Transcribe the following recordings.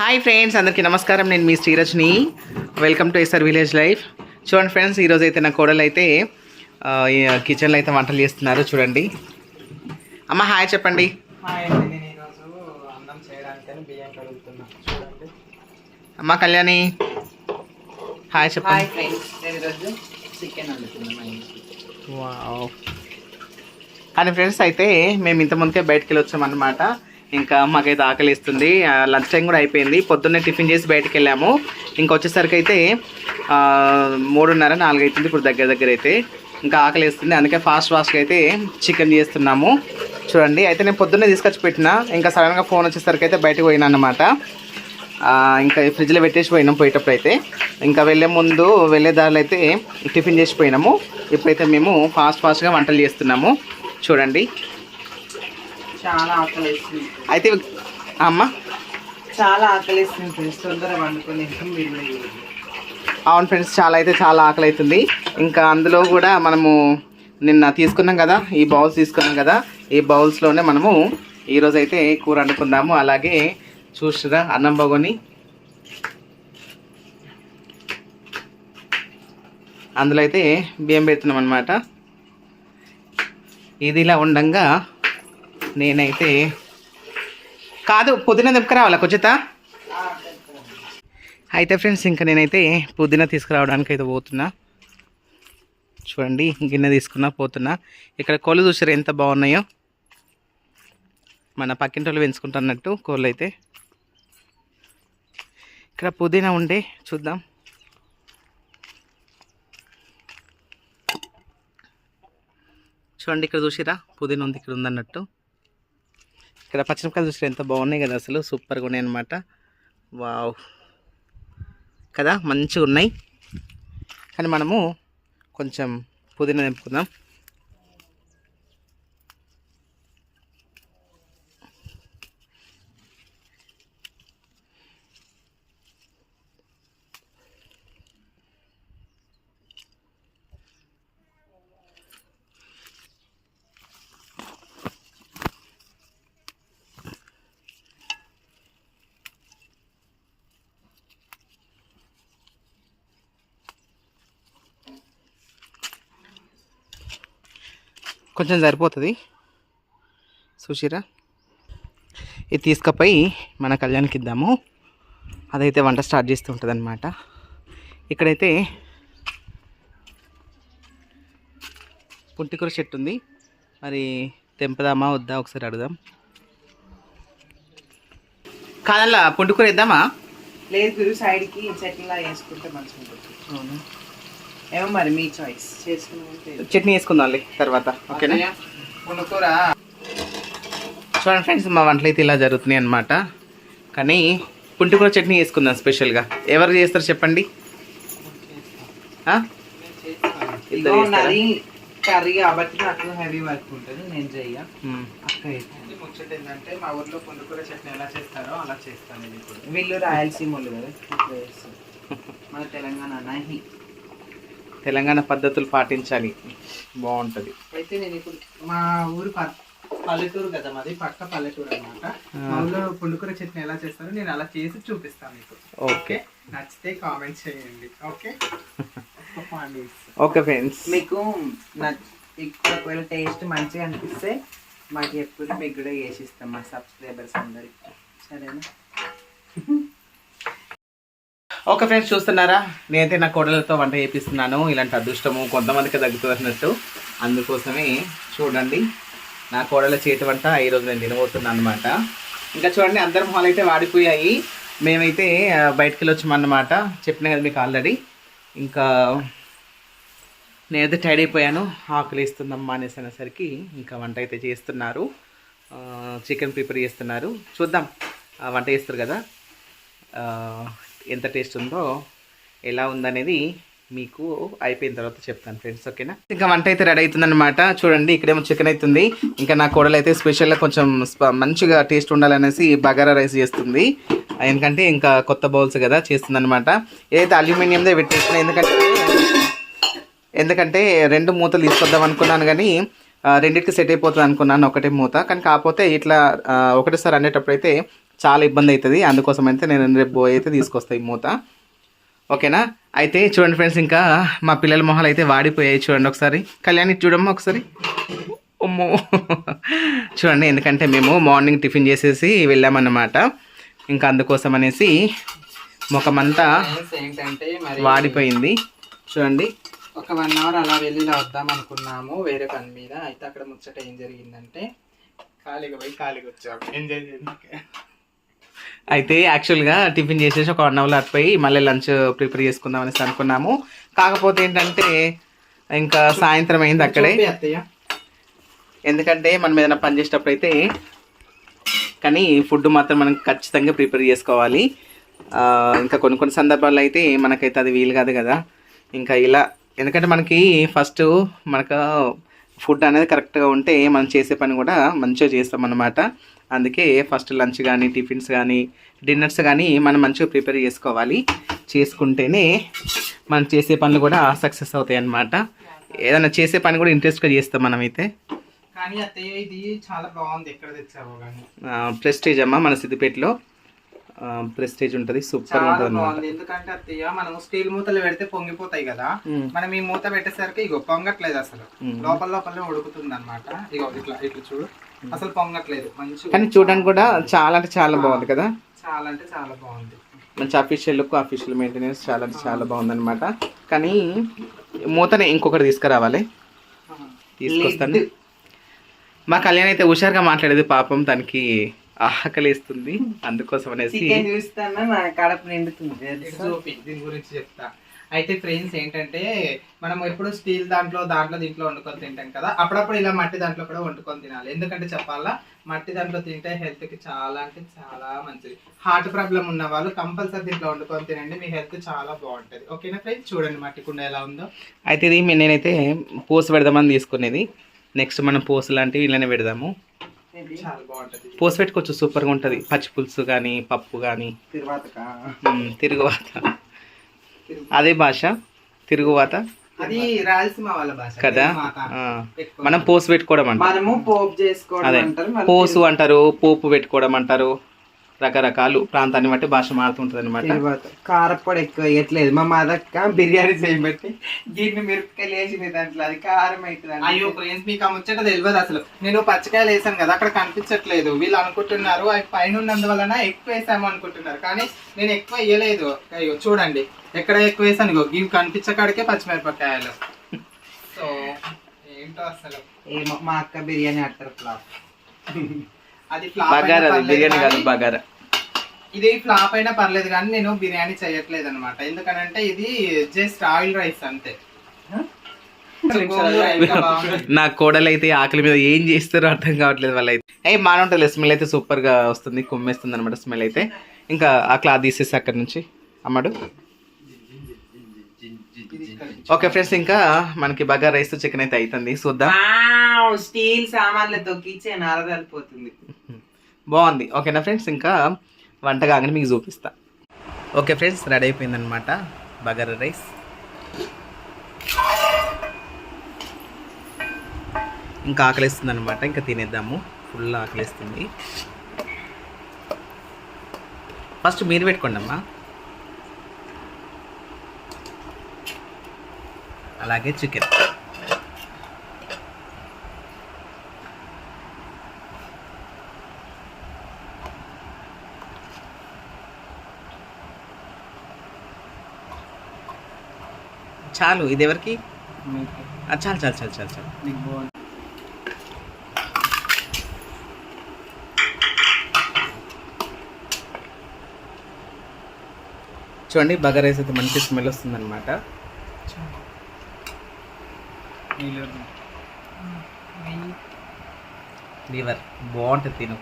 Hi friends అందరికీ నమస్కారం. నేను మీ Srirajni. Welcome to SR village life చూడండి ఫ్రెండ్స్ ఈరోజు అయితే నా కోడలు అయితే కిచెన్లో అయితే వంటలు చేస్తున్నారు. చూడండి. అమ్మ హాయ్ చెప్పండి. హాయ్ అండి. నేను ఈరోజు అన్నం చేయడానికని బియ్యం కడుగుతున్నా. చూడండి. అమ్మ కళ్యాణి. హాయ్ చెప్పండి. కానీ ఫ్రెండ్స్ అయితే మేము ఇంత ముందుకే బయటకు వెళ్ళి వచ్చామన్నమాట ఇంకా మాకైతే ఆకలిస్తుంది. లంచ్ టైం కూడా అయిపోయింది. పొద్దున్నే టిఫిన్ చేసి బయటకు వెళ్ళాము ఇంకా వచ్చేసరికి అయితే మూడున్నర నాలుగు అవుతుంది ఇప్పుడు దగ్గర దగ్గర అయితే ఇంకా ఆకలి వేస్తుంది అందుకే ఫాస్ట్ ఫాస్ట్గా అయితే చికెన్ చేస్తున్నాము. చూడండి అయితే నేను పొద్దున్నే తీసుకొచ్చి పెట్టిన. ఇంకా సడన్గా ఫోన్ వచ్చేసరికి అయితే బయటకు పోయినా అనమాట ఇంకా ఫ్రిడ్జ్లో పెట్టేసి పోయినాం పోయేటప్పుడు అయితే. ఇంకా వెళ్ళే ముందు వెళ్ళే దారిలో అయితే టిఫిన్ చేసి పోయినాము. ఇప్పుడైతే మేము ఫాస్ట్ ఫాస్ట్గా వంటలు చేస్తున్నాము. చూడండి. చాలా ఆకలి అయితే అమ్మ? చాలా ఆకలి వేస్తుంది ఫ్రెండ్స్ తొందరగా వండుకొని. అవును ఫ్రెండ్స్ చాలా అయితే చాలా ఆకలి అవుతుంది ఇంకా అందులో కూడా మనము నిన్న తీసుకున్నాం కదా ఈ బౌల్స్ తీసుకున్నాం కదా ఈ బౌల్స్లోనే మనము ఈరోజు అయితే కూర వండుకుందాము. అలాగే చూసిరా అన్నం బాగోని. అందులో అయితే బియ్యం పెడుతున్నాం అనమాట ఇది ఇలా ఉండంగా నేనైతే కాదు పుదీనా దింపుకురావాలా కొంచెత? అయితే ఫ్రెండ్స్ ఇంకా నేనైతే పుదీనా తీసుకురావడానికి అయితే పోతున్నా. చూడండి గిన్నె తీసుకున్నా పోతున్నా. ఇక్కడ కోళ్ళు చూసారు ఎంత బాగున్నాయో. మన పక్కింటి వాళ్ళు పెంచుకుంటున్నట్టు కోళ్ళు అయితే. ఇక్కడ పుదీనా ఉండే చూద్దాం. చూడండి ఇక్కడ చూసిరా పుదీనా ఉంది ఇక్కడ ఉందన్నట్టు. ఇక్కడ పచ్చిమిరపకాయలు చూసి ఎంత బాగున్నాయి కదా అసలు. సూపర్గా ఉన్నాయి అనమాట వావ్. కదా మంచిగా ఉన్నాయి. కానీ మనము కొంచెం పుదీనా నింపుకుందాం. కొంచెం సరిపోతుంది. చూసిరా ఇది తీసుకపోయి మన కళ్యాణ్కి ఇద్దాము. అదైతే వంట స్టార్ట్ చేస్తూ ఉంటుంది అనమాట ఇక్కడైతే పుంటికూర చెట్టు ఉంది. మరి తెంపదామా వద్దా ఒకసారి అడుగుదాం. కాదల్లా పుంటికూర ఇద్దామా లేదు సైడ్కి చట్నీలా వేసుకుంటే మంచిగా ఉంటుంది ఏమో మరి మీ చాయిస్ చేసుకుంటే చట్నీ వేసుకుందాంలే తర్వాత ఓకేనా? పునకూర చూడండి ఫ్రెండ్స్ మా వంటలు అయితే ఇలా జరుగుతున్నాయి అనమాట కానీ పుంటికూర చట్నీ వేసుకుందాం స్పెషల్గా. ఎవరు చేస్తారు చెప్పండి? కర్రీ కాబట్టి నాకు హెవీ వర్క్ ఉంటుంది నేను చెయ్య. ముచ్చట ఏంటంటే మా ఊర్లో పుండుకూర చట్నీ ఎలా చేస్తారో అలా చేస్తాను వీళ్ళు రాయలసీమ వాళ్ళు కదా. మన తెలంగాణ నహి తెలంగాణ పద్ధతులు పాటించాలి. బాగుంటుంది. అయితే నేను ఇప్పుడు మా ఊరు పల్లెటూరు కదా మాది పక్క పల్లెటూరు అనమాట ఊర్లో పుండుకూర చట్నీ ఎలా చేస్తారో నేను అలా చేసి చూపిస్తాను మీకు. ఓకే. నచ్చితే కామెంట్ చేయండి. ఓకే? Okay friends. మీకు ఒకవేళ టేస్ట్ మంచిగా అనిపిస్తే మాకు ఎప్పుడు మీకు కూడా చేసి ఇస్తాం మా సబ్స్క్రైబర్స్ అందరికి. సరేనా? ఓకే ఫ్రెండ్స్ చూస్తున్నారా? నేనైతే నా కోడలతో వంట చేపిస్తున్నాను. ఇలాంటి అదృష్టము కొంతమందికి తగ్గుతున్నట్టు. అందుకోసమే చూడండి నా కోడల చేతి వంట ఈరోజు నేను తినబోతున్నాను అనమాట ఇంకా చూడండి అందరం హాల్ అయితే వాడిపోయాయి. మేమైతే బయటకు బయటికి వెళ్ళి వచ్చామన్నమాట చెప్పిన కదా మీకు ఆల్రెడీ ఇంకా నేనైతే టైడ్ అయిపోయాను. ఆకలి ఇస్తుందమ్మా అనేసి అనేసరికి ఇంకా వంట అయితే చేస్తున్నారు. చికెన్ ప్రిపేర్ చేస్తున్నారు. చూద్దాం. ఆ, వంట చేస్తారు కదా. ఎంత టేస్ట్ ఉందో ఎలా ఉందనేది మీకు అయిపోయిన తర్వాత చెప్తాను ఫ్రెండ్స్ ఓకేనా? ఇంకా వంట అయితే రెడీ అవుతుందన్నమాట. చూడండి ఇక్కడేమో చికెన్ అవుతుంది. ఇంకా నా కోడలు అయితే స్పెషల్గా కొంచెం మంచిగా టేస్ట్ ఉండాలనేసి బగారా రైస్ చేస్తుంది. ఎందుకంటే ఇంకా కొత్త బౌల్స్ కదా చేస్తుందన్నమాట. ఏదైతే అల్యూమినియందే పెట్టేసిన ఎందుకంటే ఎందుకంటే రెండు మూతలు తీసుకొద్దాం అనుకున్నాను కానీ రెండింటికి సెట్ అయిపోతుంది అనుకున్నాను ఒకటే మూత. కానీ కాకపోతే ఇట్లా ఒకటేసారి అనేటప్పుడు అయితే చాలా ఇబ్బంది అవుతుంది. అందుకోసం అయితే నేను రేపు పోయి అయితే తీసుకొస్తా ఈ మూత. ఓకేనా? అయితే చూడండి ఫ్రెండ్స్ ఇంకా మా పిల్లల మొహాలు అయితే వాడిపోయాయి చూడండి ఒకసారి. కళ్యాణి చూడమ్మా ఒకసారి. అమ్మో. చూడండి ఎందుకంటే మేము మార్నింగ్ టిఫిన్ చేసేసి వెళ్ళామన్నమాట. ఇంకా అందుకోసం అనేసి ముఖమంతా ఏంటంటే వాడిపోయింది. చూడండి. ఒక వన్ అవర్ అలా వెళ్ళి ఇలా వద్దాం అనుకున్నాము. వేరే పని మీద. అయితే అక్కడ ముచ్చట ఏం జరిగిందంటే ఖాళీగా పోయి ఖాళీగా వచ్చాము. ఎంజాయ్ చేయడానికి అయితే యాక్చువల్గా టిఫిన్ చేసేసి ఒక వన్ అవర్ అటుపోయి మళ్ళీ లంచ్ ప్రిపేర్ చేసుకుందాం అనేసి అనుకున్నాము. కాకపోతే ఏంటంటే ఇంకా సాయంత్రం అయింది అక్కడే. ఎందుకంటే మనం ఏదైనా పని చేసేటప్పుడు అయితే కానీ ఫుడ్ మాత్రం మనం ఖచ్చితంగా ప్రిపేర్ చేసుకోవాలి. ఇంకా కొన్ని కొన్ని సందర్భాల్లో అయితే మనకైతే అది వీలు కాదు కదా. ఇంకా ఇలా ఎందుకంటే మనకి ఫస్ట్ మనకు ఫుడ్ అనేది కరెక్ట్గా ఉంటే మనం చేసే పని కూడా మంచిగా చేస్తాం అన్నమాట. అందుకే ఫస్ట్ లంచ్ కానీ టిఫిన్స్ కానీ డిన్నర్స్ కానీ మనం మంచిగా ప్రిపేర్ చేసుకోవాలి. చేసుకుంటేనే మనం చేసే పనులు కూడా సక్సెస్ అవుతాయి అన్నమాట ఏదైనా చేసే పని కూడా ఇంట్రెస్ట్గా చేస్తాం మనమైతే. కానీ అత్తయ్య ఇది చాలా బాగుంది. ఎక్కడ తెచ్చావో కానీ ప్రెస్టేజ్ అమ్మ మన సిద్దిపేటలో. ప్రెస్టేజ్ ఉంటుంది. సూపర్ ఉంటుంది ఎందుకంటే అత్తయ్య మనం స్టీల్ మూతలు పెడితే పొంగిపోతాయి కదా. మనం ఈ మూత పెట్టేసరికి ఇగో పొంగట్లేదు అసలు. లోపల లోపలనే ఉడుకుతుంది అనమాట ఇగో ఇట్లా ఇట్లా చూడు. అసలు పొంగట్లేదు. మంచిగా కానీ చూడడానికి కూడా చాలా అంటే చాలా బాగుంది కదా? చాలా అంటే చాలా బాగుంది. మంచి అఫీషియల్ లుక్ అఫీషియల్ మెయింటెనెన్స్ చాలా అంటే చాలా బాగుంది అనమాట కానీ మూతనే ఇంకొకటి తీసుకురావాలి. తీసుకొస్తాను. మా కళ్యాణ్ అయితే హుషారుగా మాట్లాడేది పాపం తనకి ఆకలిస్తుంది. అందుకోసం అనేసి చూస్తానా? కడుపు నిండుతుంది. చూపి దీని గురించి చెప్తా. అయితే ఫ్రెండ్స్ ఏంటంటే మనం ఎప్పుడు స్టీల్ దాంట్లో దాంట్లో దీంట్లో వండుకొని తింటాం కదా. అప్పుడప్పుడు ఇలా మట్టి దాంట్లో కూడా వండుకొని తినాలి. ఎందుకంటే చెప్పాలా మట్టి దాంట్లో తింటే హెల్త్కి చాలా అంటే చాలా మంచిది. హార్ట్ ప్రాబ్లం ఉన్న వాళ్ళు కంపల్సరీ దీంట్లో వండుకొని తినండి. మీ హెల్త్ చాలా బాగుంటది. ఓకేనా ఫ్రెండ్స్? చూడండి మట్టి కుండ ఎలా ఉందో. అయితే ఇది నేనైతే పోసు పెడదామని తీసుకునేది. నెక్స్ట్ మనం పోసు లాంటివి ఇలానే పెడదాము. చాలా బాగుంటది. పోసు పెట్టుకోవచ్చు. సూపర్గా ఉంటుంది. పచ్చి పులుసు కానీ పప్పు కానీ. తిరువాతకా? తిరుగువాత అదే భాష తిరుగువాత. అది రాయలసీమ వాళ్ళ భాష కదా. మనం పోసు పెట్టుకోవడం అంటారు మనము పోపు చేసుకోవడం అదే. అంటారు పోసు అంటారు పోపు పెట్టుకోవడం అంటారు. రకరకాలు ప్రాంతాన్ని బట్టి భాష మారుతుంటుంది అనమాట కారప్పొడి ఎక్కువ వేయట్లేదు. మా మదక్క బిర్యానీ చేయబట్టి దీన్ని మిరపకాయలు వేసింది దాంట్లో అది కారం అవుతుంది అయ్యో ఫ్రెండ్స్ మీకు ఆ ముచ్చట తెలియదు అసలు. నేను పచ్చికాయలు వేసాను కదా అక్కడ కనిపించట్లేదు. వీళ్ళు అనుకుంటున్నారు అవి పైన ఉన్నందువలన ఎక్కువ వేసాము అనుకుంటున్నారు. కానీ నేను ఎక్కువ వేయలేదు. అయ్యో చూడండి. ఎక్కడ ఎక్కువ వేసాను ఇగో ఇవి కనిపించకాడికే పచ్చిమిరపకాయలు. సో ఏంటో అసలు? ఏమో మా అక్క బిర్యానీ అంటారు ఫ్లాప్. అది ఫ్లాప్ బిర్యానీ కాదు బగారా. ఇది ఫ్లాప్ అయినా పర్లేదు కానీ నేను బిర్యానీ చేయట్లేదు అనమాట ఎందుకనంటే ఇది జస్ట్ ఆయిల్ రైస్ అంతే. నా కోడలు అయితే ఆకలి మీద ఏం చేస్తారో అర్థం కావట్లేదు వాళ్ళ అయితే ఏ మానుంటుంది స్మెల్ అయితే సూపర్గా వస్తుంది కుమ్మేస్తుంది అనమాట స్మెల్ అయితే. ఇంకా ఆ క్లాత్ తీసేసి అక్కడ నుంచి అమ్మడు. ఓకే ఫ్రెండ్స్ ఇంకా మనకి బగా రైస్ చికెన్ అయితే అవుతుంది చూద్దాం. స్టీల్ సామాన్లతో కిచెన్ అరదలిపోతుంది బాగుంది. ఓకేనా ఫ్రెండ్స్ ఇంకా వంట కాగానే మీకు చూపిస్తా. ఓకే ఫ్రెండ్స్ రెడీ అయిపోయిందనమాట బగారా రైస్. ఇంకా ఆకలిస్తుంది అనమాట ఇంకా తినేద్దాము. ఫుల్ ఆకలిస్తుంది. ఫస్ట్ మీరు పెట్టుకోండి అమ్మా అలాగే చికెన్. చాలు ఇది ఎవరికి? చాలు చాలు చాలు చాలు చాలు. చూడండి బగా రైస్ అయితే మంచి స్మెల్ వస్తుందన్నమాట. లివర్ బాగుంటుంది తిను.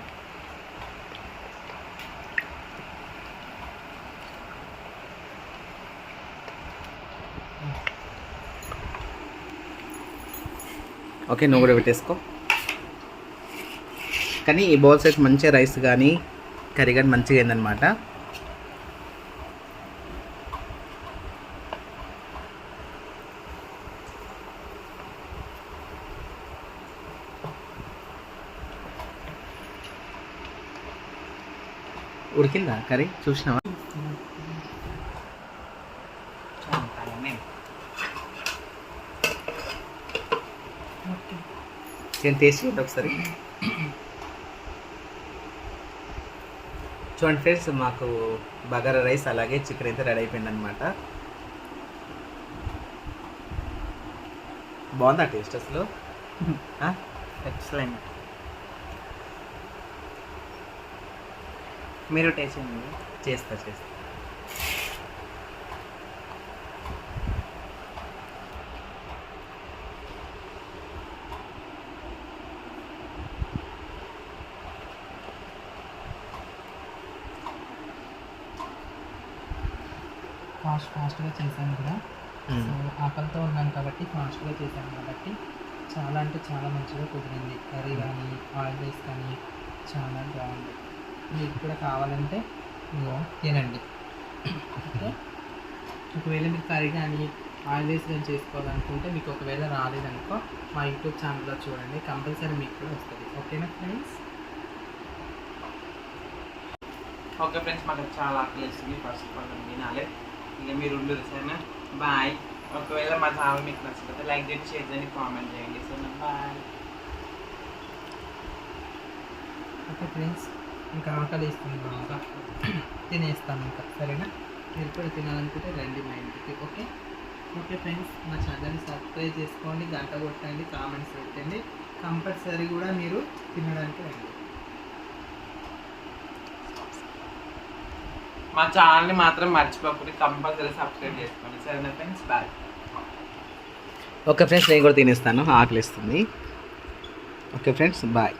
ఓకే నువ్వు కూడా పెట్టేసుకో. కానీ ఈ బౌల్స్ అయితే మంచిగా రైస్ కానీ కర్రీ కానీ మంచిగా అయిందనమాట ఉడికిందా కర్రీ? చూసినావా? నేను టేస్ట్ చేద్దాం ఒకసారి. చూడండి ఫ్రెండ్స్ మాకు బగారా రైస్ అలాగే చికెన్ అయితే రెడీ అయిపోయింది అనమాట బాగుందా టేస్ట్ అసలు? ఎక్సలెంట్ మీరు టేస్ట్ చేయండి. చేస్తా చేస్తా. ఫాస్ట్ ఫాస్ట్గా చేశాను కూడా. సో ఆకలితో ఉన్నాను కాబట్టి ఫాస్ట్గా చేశాను కాబట్టి చాలా అంటే చాలా మంచిగా కుదిరింది. కర్రీ కానీ ఆయిల్ రైస్ కానీ చాలా బాగుంది. మీకు కూడా కావాలంటే తినండి. ఓకే? ఒకవేళ మీరు కర్రీ కానీ ఆయిల్ రైస్ కానీ చేసుకోవాలనుకుంటే మీకు ఒకవేళ రాలేదనుకో మా యూట్యూబ్ ఛానల్లో చూడండి. కంపల్సరీ మీకు కూడా వస్తుంది. ఓకేనా ఫ్రెండ్స్? ఓకే ఫ్రెండ్స్ మాకు చాలా ఆకలి వేస్తుంది ఫస్ట్ ఆఫ్ ఆల్ తినాలి. ఇక మీరు ఉండదు సరేనా? బాయ్. ఒకవేళ మా ఛానల్ మీకు నచ్చకపోతే లైక్ చేయండి షేర్ చేయండి కామెంట్ చేయండి. సరేనా? బాయ్. Okay friends. ఇంకా ఆకలి వేస్తుంది బాగా తినేస్తాను ఇంకా సరేనా? మీరు కూడా తినాలనుకుంటే రండి మా ఇంటికి ఓకే? ఓకే ఫ్రెండ్స్ మా ఛానల్ని సబ్స్క్రైబ్ చేసుకోండి గంట కొట్టండి కామెంట్స్ పెట్టండి. కంపల్సరీ కూడా మీరు తినడానికి రండి. మా ఛానల్ని మాత్రం మర్చిపోకుండా కంపల్సరీ సబ్స్క్రైబ్ చేసుకోండి. సరేనా ఫ్రెండ్స్? బాయ్ ఓకే ఫ్రెండ్స్ నేను కూడా తినేస్తాను. ఆకలిస్తుంది. Okay friends bye